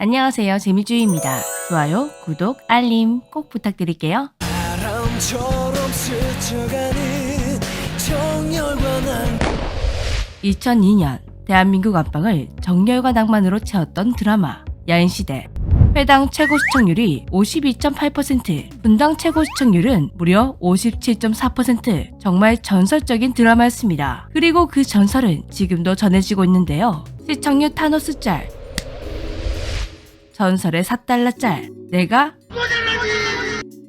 안녕하세요. 재미주의입니다. 좋아요, 구독, 알림 꼭 부탁드릴게요. 바람처럼 스쳐가는 정열과 난 2002년 대한민국 안방을 정열과 낭만으로 채웠던 드라마 야인시대 회당 최고 시청률이 52.8%, 분당 최고 시청률은 무려 57.4%. 정말 전설적인 드라마였습니다. 그리고 그 전설은 지금도 전해지고 있는데요. 시청률 타노스 짤, 전설의 4달러 짤, 내가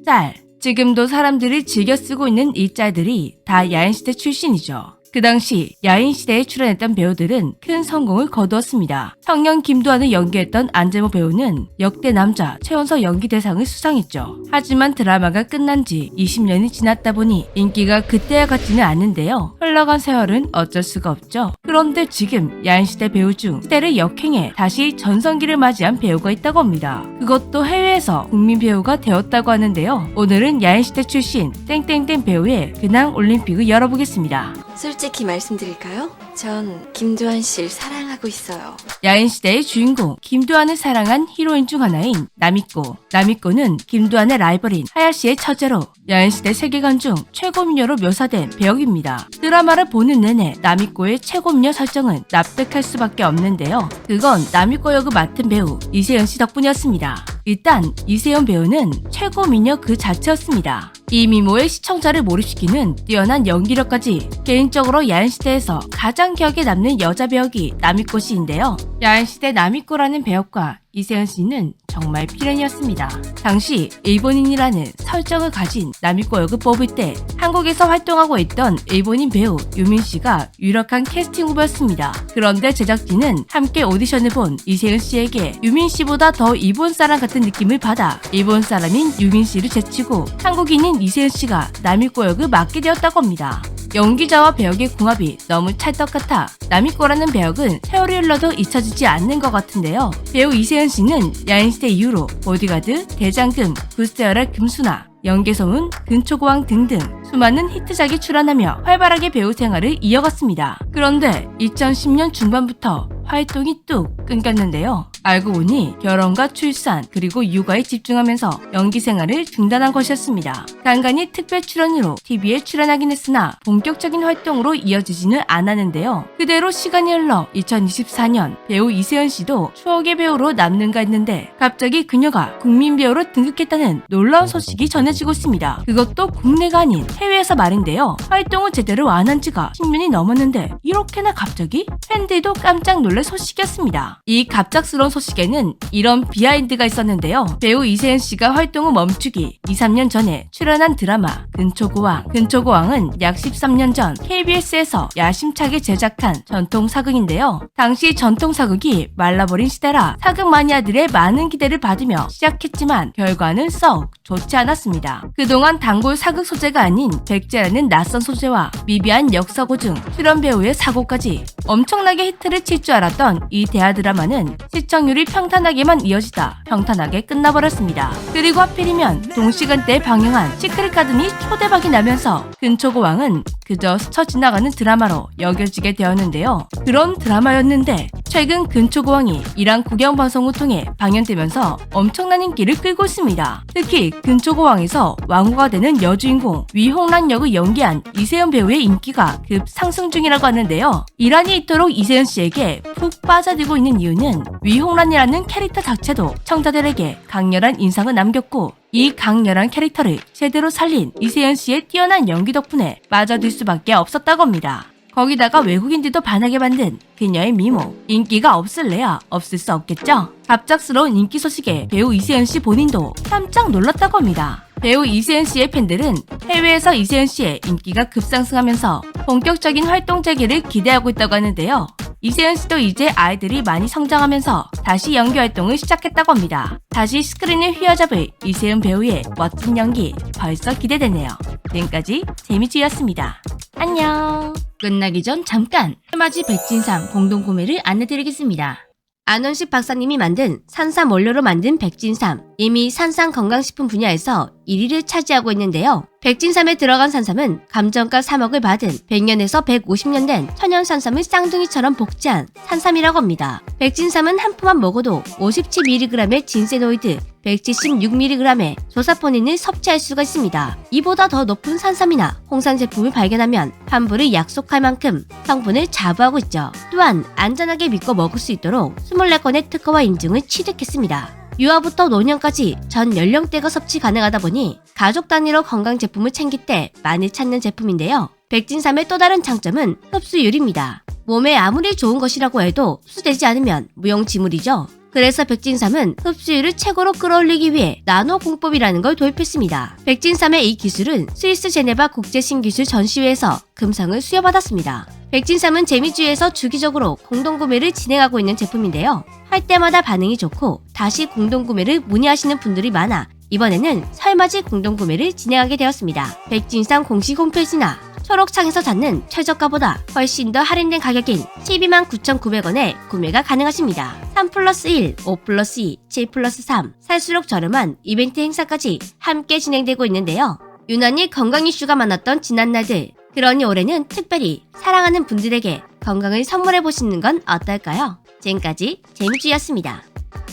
짤. 지금도 사람들이 즐겨 쓰고 있는 이 짤들이 다 야인시대 출신이죠. 그 당시 야인시대에 출연했던 배우들은 큰 성공을 거두었습니다. 청년 김두한을 연기했던 안재모 배우는 역대 남자 최연소 연기 대상을 수상했죠. 하지만 드라마가 끝난 지 20년이 지났다 보니 인기가 그때와 같지는 않는데요. 흘러간 세월은 어쩔 수가 없죠. 그런데 지금 야인시대 배우 중 시대를 역행해 다시 전성기를 맞이한 배우가 있다고 합니다. 그것도 해외에서 국민 배우가 되었다고 하는데요. 오늘은 야인시대 출신 땡땡땡 배우의 근황 올림픽을 열어보겠습니다. 솔직히 말씀드릴까요? 전 김두한 씨를 사랑하고 있어요. 야인시대의 주인공 김두한을 사랑한 히로인 중 하나인 나미꼬. 나미꼬는 김두한의 라이벌인 하야시의 처제로 야인시대 세계관 중 최고 미녀로 묘사된 배역입니다. 드라마를 보는 내내 나미꼬의 최고 미녀 설정은 납득할 수밖에 없는데요. 그건 나미꼬 역을 맡은 배우 이세연 씨 덕분이었습니다. 일단 이세연 배우는 최고 미녀 그 자체였습니다. 이 미모의 시청자를 몰입시키는 뛰어난 연기력까지 개인적으로 야인시대에서 가장 기억에 남는 여자 배역이 나미꼬 씨인데요. 야인시대 나미꼬라는 배역과 이세연 씨는 정말 필연이었습니다. 당시 일본인이라는 설정을 가진 나미꼬 역을 뽑을 때 한국에서 활동하고 있던 일본인 배우 유민 씨가 유력한 캐스팅 후보였습니다. 그런데 제작진은 함께 오디션을 본 이세연 씨에게 유민 씨보다 더 일본 사람 같은 느낌을 받아 일본 사람인 유민 씨를 제치고 한국인인 이세연 씨가 나미꼬 역을 맡게 되었다고 합니다. 연기자와 배역의 궁합이 너무 찰떡 같아 나미꼬라는 배역은 세월이 흘러도 잊혀지지 않는 것 같은데요. 배우 이세연 씨는 야인시대 이후로 보디가드, 대장금, 구스테어라 금수나, 연개소문, 근초고왕 등등 수많은 히트작에 출연하며 활발하게 배우 생활을 이어갔습니다. 그런데 2010년 중반부터 활동이 뚝 끊겼는데요. 알고 보니 결혼과 출산 그리고 육아에 집중하면서 연기 생활을 중단한 것이었습니다. 간간히 특별 출연으로 TV에 출연하긴 했으나 본격적인 활동으로 이어지지는 않았는데요. 그대로 시간이 흘러 2024년 배우 이세연 씨도 추억의 배우로 남는가 했는데 갑자기 그녀가 국민 배우로 등극했다는 놀라운 소식이 전해지고 있습니다. 그것도 국내가 아닌 해외에서 말인데요. 활동을 제대로 안 한 지가 10년이 넘었는데 이렇게나 갑자기 팬들도 깜짝 놀랄 소식이었습니다. 이 갑작스러운 소식에는 이런 비하인드가 있었는데요. 배우 이세연 씨가 활동을 멈추기 2, 3년 전에 출연한 드라마 근초고왕. 근초고왕은 약 13년 전 KBS에서 야심차게 제작한 전통 사극인데요. 당시 전통 사극이 말라버린 시대라 사극 마니아들의 많은 기대를 받으며 시작했지만 결과는 썩 좋지 않았습니다. 그동안 단골 사극 소재가 아닌 백제라는 낯선 소재와 미비한 역사고 중 출연 배우의 사고까지 엄청나게 히트를 칠 줄 알았던 이 대하 드라마는 시청률이 평탄하게만 이어지다 평탄하게 끝나버렸습니다. 그리고 하필이면 동시간대에 방영한 시크릿 가든이 초대박이 나면서 근초고왕은 그저 스쳐 지나가는 드라마로 여겨지게 되었는데요. 그런 드라마였는데 최근 근초고왕이 이란 국영 방송을 통해 방영되면서 엄청난 인기를 끌고 있습니다. 특히 근초고왕에서 왕후가 되는 여주인공 위홍란 역을 연기한 이세연 배우의 인기가 급 상승 중이라고 하는데요. 이란이 이토록 이세연 씨에게 푹 빠져들고 있는 이유는 위홍란이라는 캐릭터 자체도 청자들에게 강렬한 인상을 남겼고 이 강렬한 캐릭터를 제대로 살린 이세연 씨의 뛰어난 연기 덕분에 빠져들 수밖에 없었다고 합니다. 거기다가 외국인들도 반하게 만든 그녀의 미모, 인기가 없을래야 없을 수 없겠죠? 갑작스러운 인기 소식에 배우 이세연 씨 본인도 깜짝 놀랐다고 합니다. 배우 이세연 씨의 팬들은 해외에서 이세연 씨의 인기가 급상승하면서 본격적인 활동 재개를 기대하고 있다고 하는데요. 이세연 씨도 이제 아이들이 많이 성장하면서 다시 연기 활동을 시작했다고 합니다. 다시 스크린을 휘어잡을 이세연 배우의 멋진 연기 벌써 기대되네요. 지금까지 재미지였습니다. 안녕. 끝나기 전 잠깐 해맞이 백진삼 공동 구매를 안내드리겠습니다. 안원식 박사님이 만든 산삼 원료로 만든 백진삼. 이미 산삼 건강식품 분야에서 1위를 차지하고 있는데요. 백진삼에 들어간 산삼은 감정가 3억을 받은 100년에서 150년 된 천연 산삼을 쌍둥이처럼 복제한 산삼이라고 합니다. 백진삼은 한 포만 먹어도 57mg의 진세노이드, 176mg의 조사포닌을 섭취할 수가 있습니다. 이보다 더 높은 산삼이나 홍삼 제품을 발견하면 환불을 약속할 만큼 성분을 자부하고 있죠. 또한 안전하게 믿고 먹을 수 있도록 24건의 특허와 인증을 취득했습니다. 유아부터 노년까지 전 연령대가 섭취 가능하다 보니 가족 단위로 건강 제품을 챙길 때 많이 찾는 제품인데요. 백진삼의 또 다른 장점은 흡수율입니다. 몸에 아무리 좋은 것이라고 해도 흡수되지 않으면 무용지물이죠. 그래서 백진삼은 흡수율을 최고로 끌어올리기 위해 나노 공법이라는 걸 도입했습니다. 백진삼의 이 기술은 스위스 제네바 국제신기술 전시회에서 금상을 수여받았습니다. 백진삼은 재미주에서 주기적으로 공동구매를 진행하고 있는 제품인데요. 할 때마다 반응이 좋고 다시 공동구매를 문의하시는 분들이 많아 이번에는 설맞이 공동구매를 진행하게 되었습니다. 백진삼 공식 홈페이지나 초록창에서 찾는 최저가보다 훨씬 더 할인된 가격인 12만 9,900원에 구매가 가능하십니다. 3 플러스 1, 5 플러스 2, 7 플러스 3 살수록 저렴한 이벤트 행사까지 함께 진행되고 있는데요. 유난히 건강 이슈가 많았던 지난날들 그러니 올해는 특별히 사랑하는 분들에게 건강을 선물해 보시는 건 어떨까요? 지금까지 재미주였습니다.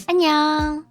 안녕.